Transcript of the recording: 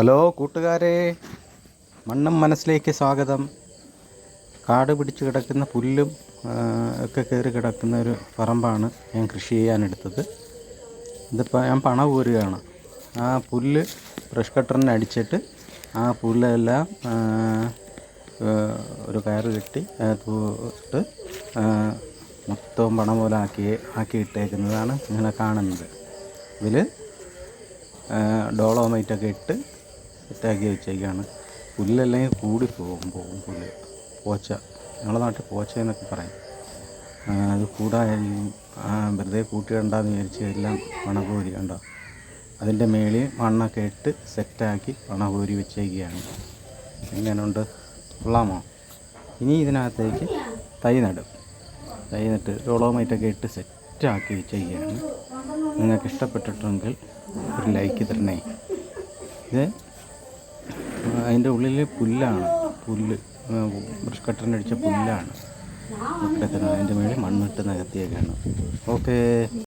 Hello കൂട്ടുകാരെ മണ്ണും മനസ്സിലേക്ക് സ്വാഗതം. കാട് പിടിച്ച് കിടക്കുന്ന പുല്ലും ഒക്കെ കയറി കിടക്കുന്ന ഒരു പറമ്പാണ് ഞാൻ കൃഷി ചെയ്യാനെടുത്തത് ഇതിപ്പോൾ ഞാൻ പണ കോരുകയാണ് ആ പുല്ല് ബ്രഷ് കട്ടറിനെ അടിച്ചിട്ട് ആ പുല്ലെല്ലാം ഒരു കയറ് കെട്ടി തൂട്ട് മൊത്തവും പണം പോലെ ആക്കി ആക്കി ഇട്ടേക്കുന്നതാണ് ഇങ്ങനെ കാണുന്നത്. ഇതിൽ ഡോളോമൈറ്റൊക്കെ ഇട്ട് സെറ്റാക്കി വെച്ചേക്കാണ്. പുല്ലല്ലെങ്കിൽ കൂടി പോകും പോകും പുല്ല്. പോച്ച ഞങ്ങളുടെ നാട്ടിൽ പോച്ച എന്നൊക്കെ പറയും. അത് ആ, വെറുതെ കൂട്ടിയിടണ്ടെന്ന് വിചാരിച്ച് എല്ലാം പണകോരി കണ്ടോ? അതിന്റെ മേളിൽ മണ്ണൊക്കെ ഇട്ട് സെറ്റാക്കി പണകോരി വെച്ചേക്കുകയാണ്. എങ്ങനെയുണ്ട്? കൊള്ളാമോ? ഇനി ഇതിനകത്തേക്ക് തൈ നടും. തൈ നട്ട് ഡോളോമൈറ്റൊക്കെ ഇട്ട് സെറ്റാക്കി വെച്ചേക്കുകയാണ്. നിങ്ങൾക്ക് ഇഷ്ടപ്പെട്ടിട്ടുണ്ടെങ്കിൽ ഒരു ലൈക്ക് തരണേ. ഇത് അതിന്റെ ഉള്ളിൽ പുല്ലാണ്. പുല്ല് ബ്രഷ് കട്ടറിന്റെ അടിച്ച പുല്ലാണ്. അതിന്റെ മേളിൽ മണ്ണിട്ട് നികത്തിയേക്കാണ് ഓക്കേ.